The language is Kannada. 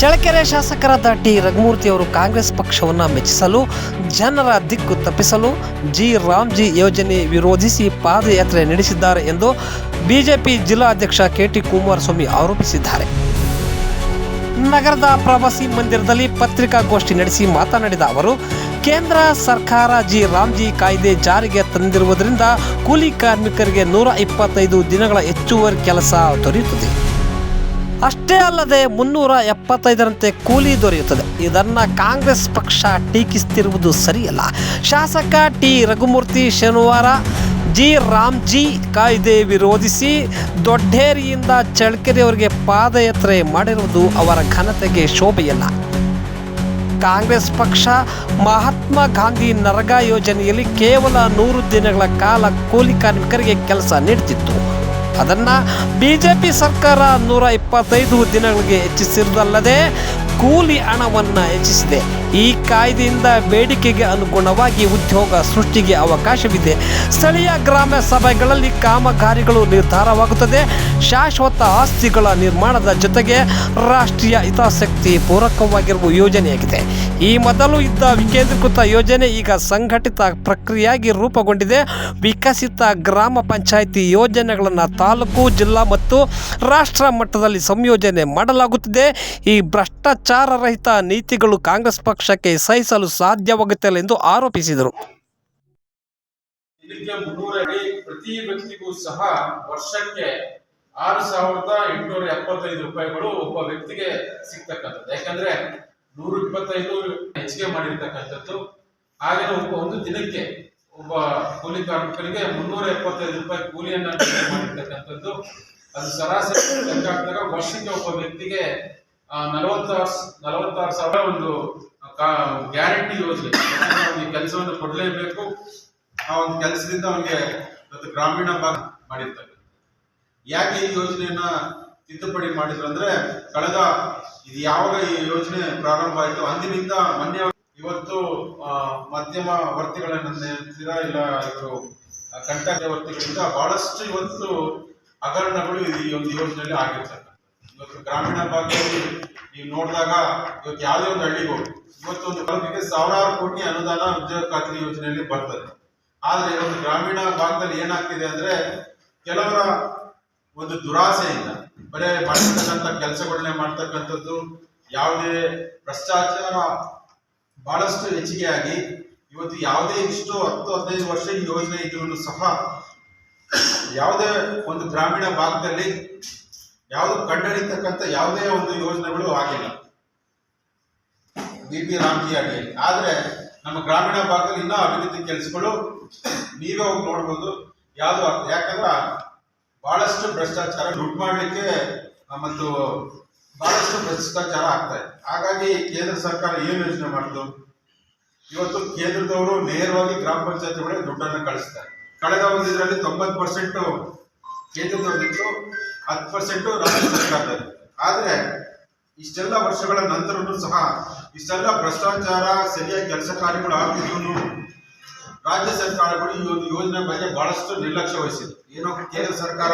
ಚಳ್ಳಕೆರೆ ಶಾಸಕರಾದ ಟಿ. ರಘುಮೂರ್ತಿ ಅವರು ಕಾಂಗ್ರೆಸ್ ಪಕ್ಷವನ್ನು ಮೆಚ್ಚಿಸಲು, ಜನರ ದಿಕ್ಕು ತಪ್ಪಿಸಲು ಜಿ. ರಾಮ್ಜಿ ಯೋಜನೆ ವಿರೋಧಿಸಿ ಪಾದಯಾತ್ರೆ ನಡೆಸಿದ್ದಾರೆ ಎಂದು ಬಿಜೆಪಿ ಜಿಲ್ಲಾಧ್ಯಕ್ಷ ಕೆಟಿ ಕುಮಾರಸ್ವಾಮಿ ಆರೋಪಿಸಿದ್ದಾರೆ. ನಗರದ ಪ್ರವಾಸಿ ಮಂದಿರದಲ್ಲಿ ಪತ್ರಿಕಾಗೋಷ್ಠಿ ನಡೆಸಿ ಮಾತನಾಡಿದ ಅವರು, ಕೇಂದ್ರ ಸರ್ಕಾರ ಜಿ. ರಾಮ್ಜಿ ಕಾಯ್ದೆ ಜಾರಿಗೆ ತಂದಿರುವುದರಿಂದ ಕೂಲಿ ಕಾರ್ಮಿಕರಿಗೆ ನೂರ ಇಪ್ಪತ್ತೈದು ದಿನಗಳ ಹೆಚ್ಚುವರಿ ಕೆಲಸ ದೊರೆಯುತ್ತದೆ. ಅಷ್ಟೇ ಅಲ್ಲದೆ ಮುನ್ನೂರ ಎಪ್ಪತ್ತೈದರಂತೆ ಕೂಲಿ ದೊರೆಯುತ್ತದೆ. ಇದನ್ನು ಕಾಂಗ್ರೆಸ್ ಪಕ್ಷ ಟೀಕಿಸುತ್ತಿರುವುದು ಸರಿಯಲ್ಲ. ಶಾಸಕ ಟಿ ರಘುಮೂರ್ತಿ ಶನಿವಾರ ಜಿ ರಾಮ್ಜಿ ಕಾಯ್ದೆ ವಿರೋಧಿಸಿ ದೊಡ್ಡೇರಿಯಿಂದ ಚಳ್ಕೆರೆಯವರಿಗೆ ಪಾದಯಾತ್ರೆ ಮಾಡಿರುವುದು ಅವರ ಘನತೆಗೆ ಶೋಭೆಯಲ್ಲ. ಕಾಂಗ್ರೆಸ್ ಪಕ್ಷ ಮಹಾತ್ಮ ಗಾಂಧಿ ನರಗಾ ಯೋಜನೆಯಲ್ಲಿ ಕೇವಲ ನೂರು ದಿನಗಳ ಕಾಲ ಕೂಲಿ ಕಾರ್ಮಿಕರಿಗೆ ಕೆಲಸ ನೀಡುತ್ತಿತ್ತು. ಅದನ್ನು ಪಿ ಸರ್ಕಾರ ನೂರ ಇಪ್ಪತ್ತೈದು ದಿನಗಳಿಗೆ ಹೆಚ್ಚಿಸಿರುವುದಲ್ಲದೆ ಕೂಲಿ ಹಣವನ್ನು ಹೆಚ್ಚಿಸಿದೆ. ಈ ಕಾಯ್ದೆಯಿಂದ ಬೇಡಿಕೆಗೆ ಅನುಗುಣವಾಗಿ ಉದ್ಯೋಗ ಸೃಷ್ಟಿಗೆ ಅವಕಾಶವಿದೆ. ಸ್ಥಳೀಯ ಗ್ರಾಮ ಸಭೆಗಳಲ್ಲಿ ಕಾಮಗಾರಿಗಳು ನಿರ್ಧಾರವಾಗುತ್ತದೆ. ಶಾಶ್ವತ ಆಸ್ತಿಗಳ ನಿರ್ಮಾಣದ ಜೊತೆಗೆ ರಾಷ್ಟ್ರೀಯ ಹಿತಾಸಕ್ತಿ ಪೂರಕವಾಗಿರುವ ಯೋಜನೆಯಾಗಿದೆ. ಈ ಮೊದಲು ಇದ್ದ ವಿಕೇಂದ್ರೀಕೃತ ಯೋಜನೆ ಈಗ ಸಂಘಟಿತ ಪ್ರಕ್ರಿಯೆಯಾಗಿ ರೂಪುಗೊಂಡಿದೆ. ವಿಕಸಿತ ಗ್ರಾಮ ಪಂಚಾಯಿತಿ ಯೋಜನೆಗಳನ್ನು ತಾಲೂಕು, ಜಿಲ್ಲಾ ಮತ್ತು ರಾಷ್ಟ್ರ ಮಟ್ಟದಲ್ಲಿ ಸಂಯೋಜನೆ ಮಾಡಲಾಗುತ್ತಿದೆ. ಈ ಭ್ರಷ್ಟಾಚಾರ ರಹಿತ ನೀತಿಗಳು ಕಾಂಗ್ರೆಸ್ ಪಕ್ಷಕ್ಕೆ ಸಹಿಸಲು ಸಾಧ್ಯವಾಗುತ್ತಿಲ್ಲ ಎಂದು ಆರೋಪಿಸಿದರು. ಪ್ರತಿ ವ್ಯಕ್ತಿಗೂ ಸಹ ವರ್ಷಕ್ಕೆ ಆರು ಸಾವಿರದ ಎಂಟುನೂರ ಎಪ್ಪತ್ತೈದು ರೂಪಾಯಿಗಳು ಒಬ್ಬ ವ್ಯಕ್ತಿಗೆ ಸಿಗ್ತಕ್ಕಂಥದ್ದು. ಯಾಕಂದ್ರೆ ನೂರ ಇಪ್ಪತ್ತೈದು ಹೆಚ್ಚಿಗೆ ಮಾಡಿರ್ತಕ್ಕಂಥದ್ದು. ಹಾಗೇನೆ ಒಬ್ಬ ಒಂದು ದಿನಕ್ಕೆ ಒಬ್ಬ ಕೂಲಿ ಕಾರ್ಮಿಕರಿಗೆ ಮುನ್ನೂರ ಎಪ್ಪತ್ತೈದು ರೂಪಾಯಿ ಕೂಲಿಯನ್ನ ಮಾಡಿರ್ತಕ್ಕಂಥದ್ದು. ಅದು ಸರಾಸರಿ ಲೆಕ್ಕ ಹಾಕಿದಾಗ ವರ್ಷಕ್ಕೆ ಒಬ್ಬ ವ್ಯಕ್ತಿಗೆ ನಲವತ್ತಾರು ನಲವತ್ತಾರು ಸಾವಿರ ಒಂದು ಗ್ಯಾರಂಟಿ ಯೋಜನೆ. ಅವನಿಗೆ ಕೆಲಸವನ್ನು ಕೊಡಲೇಬೇಕು. ಆ ಒಂದು ಕೆಲಸದಿಂದ ಅವನಿಗೆ ಗ್ರಾಮೀಣ ಭಾಗ ಮಾಡಿರ್ತಕ್ಕಂಥ ಯಾಕೆ ಈ ಯೋಜನೆಯನ್ನ ತಿದ್ದುಪಡಿ ಮಾಡಿದ್ರು ಅಂದ್ರೆ ಕಳೆದ ಇದು ಯಾವಾಗ ಈ ಯೋಜನೆ ಪ್ರಾರಂಭ ಆಯಿತು? ಅಂದಿನಿಂದ ಮೊನ್ನೆ ಇವತ್ತು ಮಧ್ಯಮ ವರ್ತಿಗಳನ್ನ ನೇಮಿಸಿದ ಇಲ್ಲ ಇವರು ವರ್ತಿಗಳಿಂದ ಬಹಳಷ್ಟು ಇವತ್ತು ಹಗರಣಗಳು ಈ ಒಂದು ಯೋಜನೆಯಲ್ಲಿ ಆಗಿರ್ತಕ್ಕಂಥ ಇವತ್ತು ಗ್ರಾಮೀಣ ಭಾಗದಲ್ಲಿ ನೀವು ನೋಡಿದಾಗ ಇವತ್ತು ಯಾವುದೇ ಒಂದು ಹಳ್ಳಿಗೂ ಇವತ್ತು ಒಂದು ತಾಲೂಕಿಗೆ ಸಾವಿರಾರು ಕೋಟಿ ಅನುದಾನ ಉದ್ಯೋಗ ಖಾತ್ರಿ ಯೋಜನೆಯಲ್ಲಿ ಬರ್ತದೆ. ಆದ್ರೆ ಒಂದು ಗ್ರಾಮೀಣ ಭಾಗದಲ್ಲಿ ಏನಾಗ್ತಿದೆ ಅಂದ್ರೆ ಕೆಲವರ ಒಂದು ದುರಾಸೆಯಿಂದ ಬರೇ ಮಾಡಿರ್ತಕ್ಕಂಥ ಕೆಲಸಗಳನ್ನೇ ಮಾಡ್ತಕ್ಕಂಥದ್ದು ಯಾವುದೇ ಭ್ರಷ್ಟಾಚಾರ ಬಹಳಷ್ಟು ಹೆಚ್ಚಿಗೆ ಆಗಿ ಇವತ್ತು ಯಾವುದೇ ಇಷ್ಟು ಹತ್ತು, ಹದಿನೈದು ವರ್ಷ ಯೋಜನೆ ಇದ್ರೂ ಸಹ ಯಾವುದೇ ಒಂದು ಗ್ರಾಮೀಣ ಭಾಗದಲ್ಲಿ ಯಾವುದು ಕಂಡುಹಿಡಿತಕ್ಕಂಥ ಯಾವುದೇ ಒಂದು ಯೋಜನೆಗಳು ಆಗಿಲ್ಲ. ಬಿ ಪಿ ರಾಮ್ಜಿ ಆಗಲಿ ಆದ್ರೆ ನಮ್ಮ ಗ್ರಾಮೀಣ ಭಾಗದಲ್ಲಿ ಇನ್ನೂ ಅಭಿವೃದ್ಧಿ ಕೆಲಸಗಳು ನೀವೇ ಹೋಗಿ ನೋಡ್ಬೋದು. ಯಾವುದು ಯಾಕಂದ್ರೆ ಬಹಳಷ್ಟು ಭ್ರಷ್ಟಾಚಾರ ಲೂಟ್ ಮಾಡಲಿಕ್ಕೆ ಮತ್ತು ಬಹಳಷ್ಟು ಭ್ರಷ್ಟಾಚಾರ ಆಗ್ತಾ ಇದೆ. ಹಾಗಾಗಿ ಕೇಂದ್ರ ಸರ್ಕಾರ ಏನು ಯೋಜನೆ ಮಾಡ್ತು ಇವತ್ತು ಕೇಂದ್ರದವರು ನೇರವಾಗಿ ಗ್ರಾಮ ಪಂಚಾಯತ್ಗಳಿಗೆ ದುಡ್ಡನ್ನು ಕಳಿಸ್ತಾರೆ. ಕಳೆದ ಒಂದು ಇದರಲ್ಲಿ ತೊಂಬತ್ತು ಪರ್ಸೆಂಟ್ ಕೇಂದ್ರದವರಿತ್ತು ಹತ್ತು ಪರ್ಸೆಂಟ್ ರಾಜ್ಯ ಸರ್ಕಾರದಲ್ಲಿ ಆದರೆ ಇಷ್ಟೆಲ್ಲ ವರ್ಷಗಳ ನಂತರವೂ ಸಹ ಇಷ್ಟೆಲ್ಲ ಭ್ರಷ್ಟಾಚಾರ, ಸರಿಯಾಗಿ ಕೆಲಸ ಕಾರ್ಯಗಳು ಆಗ್ತಿದ್ರು ರಾಜ್ಯ ಸರ್ಕಾರಗಳು ಈ ಒಂದು ಯೋಜನೆ ಬಗ್ಗೆ ಬಹಳಷ್ಟು ನಿರ್ಲಕ್ಷ್ಯ ವಹಿಸಿದೆ. ಏನೋ ಕೇಂದ್ರ ಸರ್ಕಾರ